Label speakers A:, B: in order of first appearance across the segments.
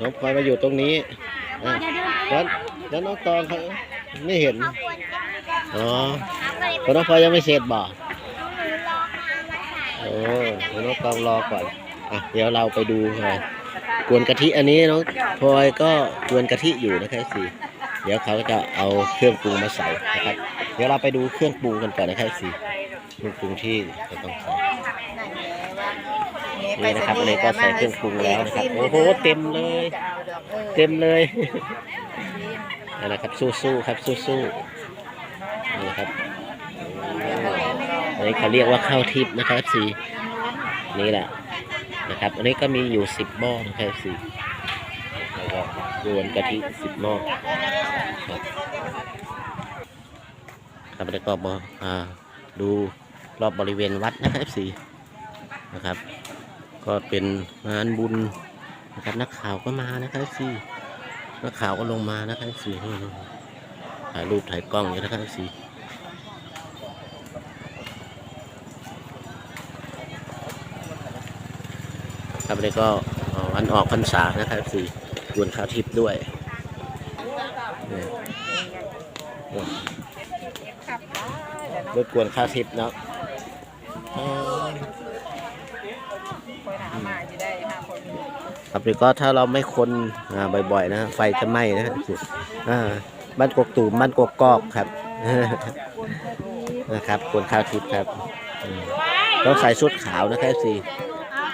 A: น้องพลอยมาอยู่ตรงนี้อะแล้วแล้วน้องตองเขาไม่เห็น อ๋อ
B: เพ
A: ราะน้องพลอยยังไม่เสร็จบ่
B: หรอ
A: โอ้เดี๋ยวน้องตองรอก่อน อะ เดี๋ยวเราไปดูหน่อยกวนกะทิอันนี้น้องพลอยก็กวนกะทิอยู่นะครับสิเดี๋ยวเขาจะเอาเครื่องปรุงมาใส่นะครับ เดี๋ยวเราไปดูเครื่องปรุงกันก่อนนะครับสิเครื่องปรุงที่จะต้องใส่ นี่นะครับอันนี้ก็ใส่เครื่องปรุงแล้วนะครับโอ้โหเต็มเลย เต็มเลยนั่นนะครับสู้ๆครับสู้ๆนี่ครับอันนี้เขาเรียกว่าข้าวทิพย์นะครับสีนี่แหละนะครับ อันนี้ก็มีอยู่สิบหม้อนะครับสีแล้วก็รวนกะทิสิบหม้อครับครับแล้วก็มาอ่าดูรอบบริเวณวัดนะครับสีนะครับ ก็เป็นงานบุญนะครับนักข่าวก็มานะครับสี่นักข่าวก็ลงมานะครับสี่ถ่ายรูปถ่ายกล้องอยู่นะครับสีครับแล้วก็วันออกพรรษานะครับสี่บวนข้าวทิพย์ด้วยเนี่ยรถกวนข้าวทิพย์เนาะ เอ่อครับแล้วก็ถ้าเราไม่คนอ่าบ่อยๆนะไฟจะไหม้นะอ่าบ้านกกตูมบ้านกกกอกครับนะครับคนข้าวทิพย์ครับอืมต้องใส่ชุดขาวนะครับสิ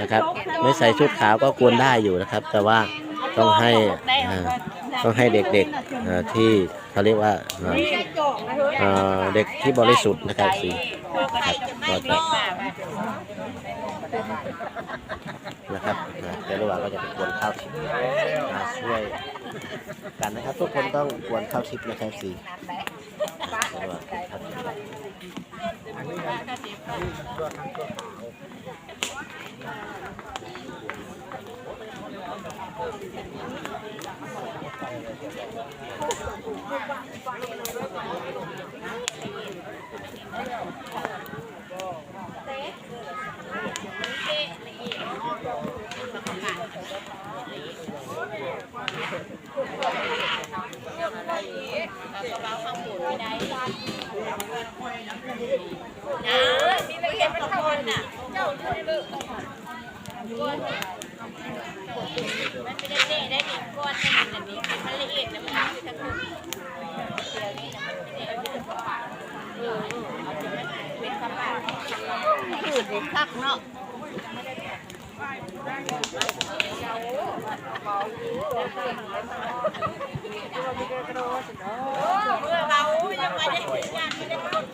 A: นะครับ ไม่ใส่ชุดขาวก็กวนได้อยู่นะครับ แต่ว่าต้องให้อ่าต้องให้เด็กๆอ่าที่เขาเรียกว่าอ่าอ่าเด็กที่บริสุทธิ์นะครับสิครับก็จะ นะครับอ่ระหว่างก็จะไปกวนข้าวทิพย์ช่วยกันนะครับ ทุกคนต้องกวนข้าวทิพย์นะครับสิเดี๋ยวระหว่างกวทิพย์ไป นข้าวทิพย์
C: มีละเอียดของคนน่ะ เจ้าดูลึกมันไม่ได้เละได้หนึ่งก้อนแค่นั้นน่ะนี่มันละเอียดนะมันคือทั้งหมดเดี๋ยวนี้นะมันไม่ได้เอาเรื่องของปากเออเอาถึงมันเป็นความปากคือเด็กคักเนาะเมื่อเรายังไม่ได้ยังไม่ได้พูด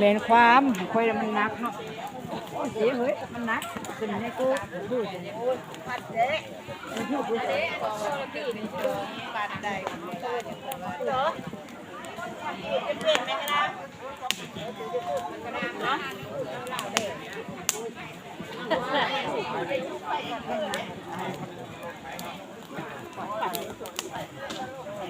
D: เมนความค่อยมันนักเนาะโอ้ยเสียเฮ้ยมันนักขึ้นในกูดูสิ
C: ปัดเด้เด้ของที่นี่คือปัดได้เหรอเป็นเพื่อนไหมกระด้างกระด้างเนาะนี้จะได้เป็นคนจากผู้บ้านนั้นสั่งแค่นี้ก็ได้
E: ไปบ้านเนี่ยปลูกอันเองงานแล้วไม่จับ
C: แล้วแต่ว่าบัตรจะได้
E: ดีเพื่อนจะไป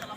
C: kalau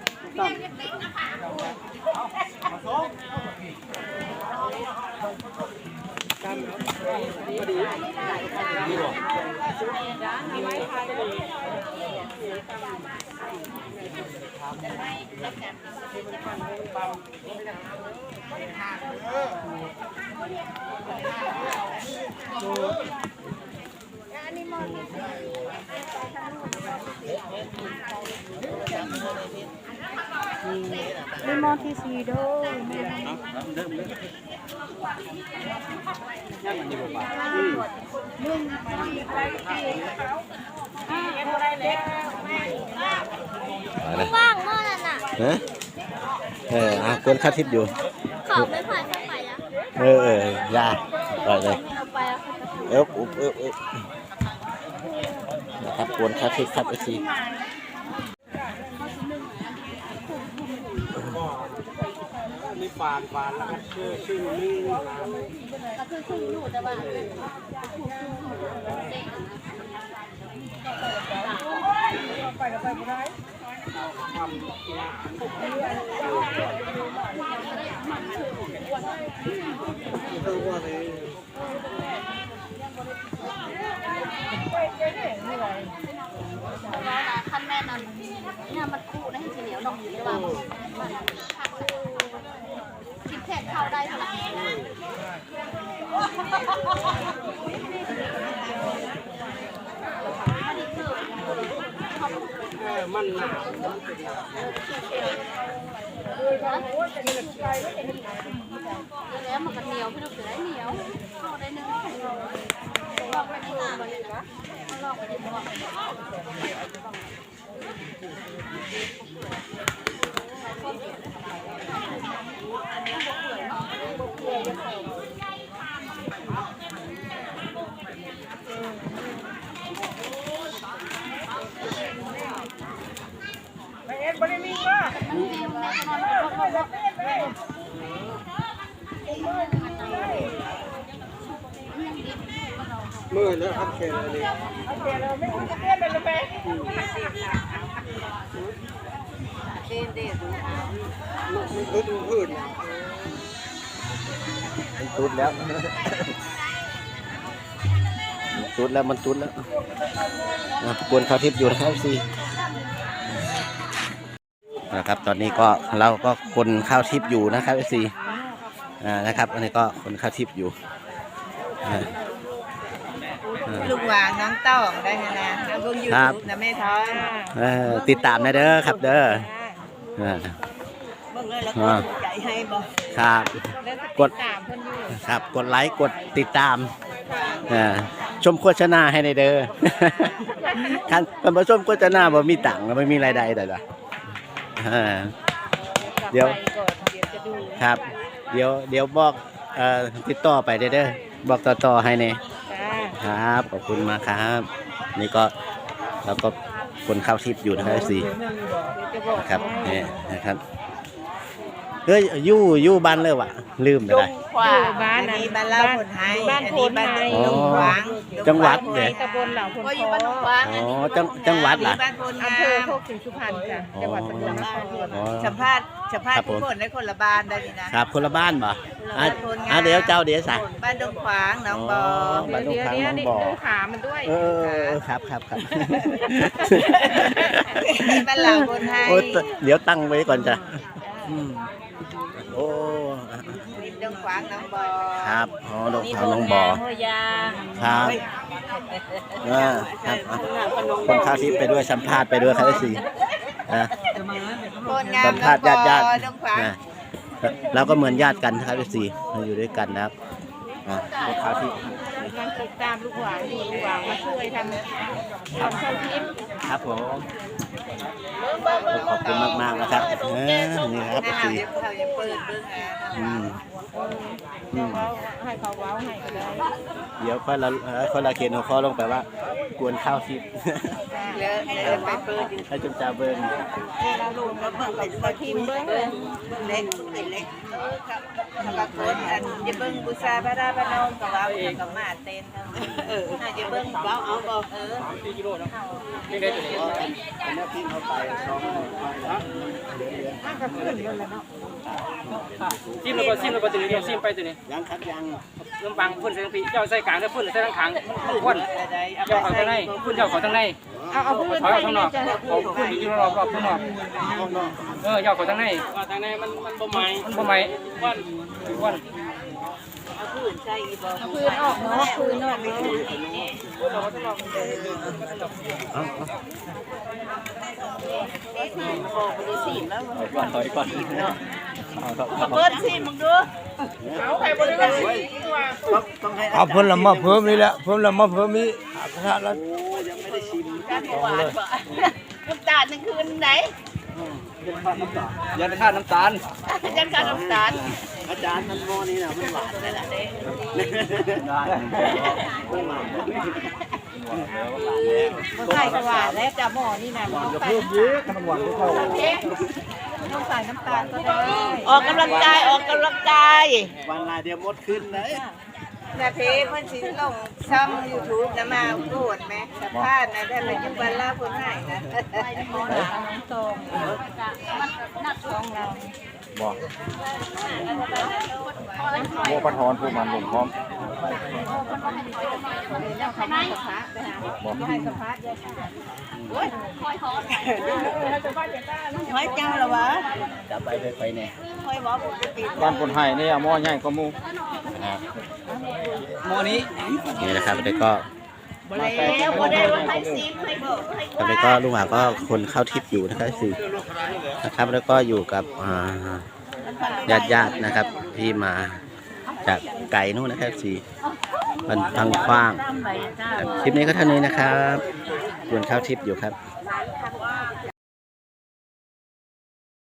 C: ต้อ
E: งอันนี้
C: มี
D: มอทีซีโด
A: เอาละ
D: ว่างเมื่อนั้นน่ะ
A: ฮะเอออะกวนข้าทิพย์อยู่
D: ขอไม่ผ่านเข้าไปแล้ว
A: เออเออยาไปเลย
D: เอาไปแล้ว
A: เอ๊บอุ๊บเอ๊บเอ๊บนะครับกวนข้าทิพย์ครับไอซี
F: ฟานฟานแล้วก็ชื่อชื่อนี่นะ
D: ก็คือคือหนูแต่ว่า
F: คือว่าใน
D: เพราะว่าขั้นแม่นั้นเนี่ยมันคู่นะให้สีเหนียวหน่อยหรือว่าคิดแค่เข้าได้เท่าไหร่อันนี้คือ
F: เออมันหนาว
D: แล้วมันก็เหนียวพี่ลูกจะได้เหนียวเข้าได้นึงลองไปดูมันเลยนะลองไปดูมัน
C: ไปเบริมีว่า
F: มืดแล้วครับแค่นี้
C: เอาเดี๋ยวเราไม่รู้จะเตี้ยเป็นหรือไม่เต้นเต้น
F: มันพืชมันพืชน
A: มันตุดแล้ว ตุดแล้วมันตุดแล้วอะกวนข้าทิพย์อยู่นะครับซี นะครับ ตอนนี้ก็เราก็คนข้าวทิพย์อยู่นะครับซีอ่านะครับ อันนี้ก็คนข้าวทิพย์อยู่อ่าอ่า
C: ลุงวางน้องต้องได้นะนะแล้วเบิ่งยู
A: ครับ
C: ทูบนะแม่ท้อง
A: เออติดตามนะเด้อครับเด้ออ่า
C: เบิ่
A: อ่า
C: ใจให้บ่
A: ครับ
B: แล้ว
A: กด
B: ตามเพิ่นอยู่
A: ครับกดไลค์กดติดตามอ่าชมโฆษณาให้ในเด้อคันคันบ่ชมโฆษณาบ่มีตังค์ไม่มีรายได้ได้ล่ะ อ่าเดี๋ยว
B: กลับไปก่อนเดี๋ยวจะดู
A: ครับ เดี๋ยวเดี๋ยวบอกเอ่อติดต่อไปเด้อเด้อบอกต่อๆให้เน่
B: จ้า
A: ครับขอบคุณมากครับ นี่ก็แล้วก็คนเข้าทิพย์อยู่นะครับสี
B: เดี๋ยวจะบอก
A: นะครับนี่นะครับ เฮ้ยอยู่อยู่บ้านเลยวะลืมไปได้
C: ขวา
B: อยู่บ้าน
C: อั
B: นั้น
C: นี้บ้านเล่าคนไทย
B: บ้าน
C: อัน
B: โพ
C: นี้
B: น
C: บ้าน
B: ไทย
A: อ๋อ
C: ดงหวาง
A: จังหวัด
B: ใน
A: เด้อ
B: ตำบลเหล่าพน
C: ก็อยู่
B: พ
C: บ้านดงหวาง
A: อ๋อจังจังหวัดล่ะ
C: บ้านโพน
B: อำ
C: งา
B: เภอ
C: ม
B: โคกศรีสุพรรณจ้ะจังหวัดสกลนคร
A: อ๋อ
C: สัมภาษณ์สัมภาษ
A: ครั
C: ณ์
A: บผม
C: ทุกคนในคนละบ้านได้นี่นะครับ
A: คนละบ้านบ่อะ
C: บ้านโพนงาม
A: อะเดี๋ยวเจ้าเดี๋ยวใส่
C: บ้านดงขวางหนองบอ
A: บ้านดง
B: เดี๋ยว
A: ขวาง
B: เดี๋ยว
A: น้อง
B: นี่
A: บ่อ
B: ดูขามันด้วย
A: เออเออเออครับครับครับ
C: บ้านเหล่าคนไทย
A: โอ้เดี๋ยวตั้งไว้ก่อนจ้ะอืมโอ้อะ
C: ริมดง ขวางหนองบอ
A: ครับอ๋อดงขาวน้องบ่อ
C: หัวยาง
A: ครับอ่าครับอะคนข้าวทิพย์ไปด้วยสัมภาษณ์ไปด้วยครับสี่นะ
C: โพนงาม
A: สัมภาษณ์ญาติญาติ
C: ดงขวาง
A: นะเราก็เหมือนญาติกันครับสี่เราอยู่ด้วยกันนะครับอะคนข้าวทิพย์
B: กำลังติดตามลูกหวานอยู่ลูกหวานมาช่วยทำทำข้าวทิพย์
A: ครับผม ขอบคุณมากๆนะครับเออนี่ครับ
C: นะ
A: สี่
C: เดี๋ยวเขาจะเปิดเบิ่งนะ
A: อืม
B: เดี๋ยวเขาให้เขาเว้าให้ก็ได้
A: เดี๋ยวค่อยละเอ่อค่อยละเขียนหัวข้อลงไปว่า กวนข้าวทิพย์
C: แล้วแล้วไปเปิดอยู่
A: ให้จุนจ่าเบิ้ง
C: เราลงแล้วเบิ่งเป็นทีมเบิ่งเลยเล็กเป็นเล็กเออครับกับคนอันจะเบิ่งบูชาพระราพระนองกับเรากับมาเต้นเออน่าจะเบิ่งเว้าเอาบ่เออ
A: เป็นหน้าที่เขาไปซ้อม
G: ซิมแล้วก็ซิมแล้วก็ตัวนี้เดียวซิมไปตัวนี้
A: ยังครับยัง
G: น้ำปังพ่นใส่ทั้งปีเจ้าใส่กลางแล้วพ่นใส่ทั้งขังมันพ่นเจ้าเขาทั้งในพ่นเจ้าเขาทั้งใน
B: เอาเอาพื้น
G: ถอย
B: ไป
G: ออกข้างน
B: นี่
G: อก
B: จ้ะ
G: เอาพ่นอยู่รอบรอบข้างนอก
A: ห้องนอก
G: เออเจ้าเขาทั้งในทั้งในมันมันบ่ไหมมันบ่ไหมพ่นพ่น
C: เอาพื้นใส่อีบ่
B: เอาพื้นออกเนาะพื้นออกเนาะ
A: เอาเอา
G: ก่อนถอยก่อน
C: เปิดสิมึงดู
A: ต้องให้
H: เอาเพิ่นละมาเพิ่มนี่แหละเพิ่มละมาเพิ่มนี่หากระทะแล้ว
A: ยังไม่ได้ชิม
C: การหวานบ่น้ำตาลนึงคืนไหน
G: ยันค่าน้ำตาล
C: จังการน้ำตาล
A: อาจารย์มันโมนี่นะมันหวาน
C: นั่นแหละเด้
A: มันหวาน
B: ใส่กระหวานแล้วจ้ะหม้อนี่นะต้องใส่
H: เยอะขนมหวานก็เข้า
B: ต้องใส่น้ำตาลก็ได้
C: ออกกำลังกายออกกำลังกาย
A: วันลายเดียวมดขึ้นเลย
C: นาเพมันสิลงซ่อง YouTube นะมาโหดไหมสัมภาษณ์นะได้มาอยู่บ้านลาคนให้นะ
B: ตรงนักตรงเรา
H: บอกบัวปะทอนผู้มันลงพร้อม
B: เนี่ยเขาไม่สะพะไปหาไม่ให้สะพะยายค่ะโอ้ยคอยหอมให้สะพะจะได้
C: ห้อยเจ้าละวะ
A: จับไปไปเนี่ย
C: ห้อยบอกปกติ
H: บ้านคนไห้นี่หม้อใหญ่ก็มู
G: หม้อนี้
A: นี่นะครับแล้วก็
C: แล้วบ่ได้ว่าให้ซีมให้บอกให้
A: แล้วก็ลุงหาก็คนเข้าทิพย์อยู่นะครับสี่นะครับ แล้วก็อยู่กับญาติญาติๆนะครับที่มาจาก ไก่นู่นนะครับสีมันทางกว้างครับคลิปนี้ก็เท่านี้นะครับส่วนเข้าทิพย์อยู่ครับ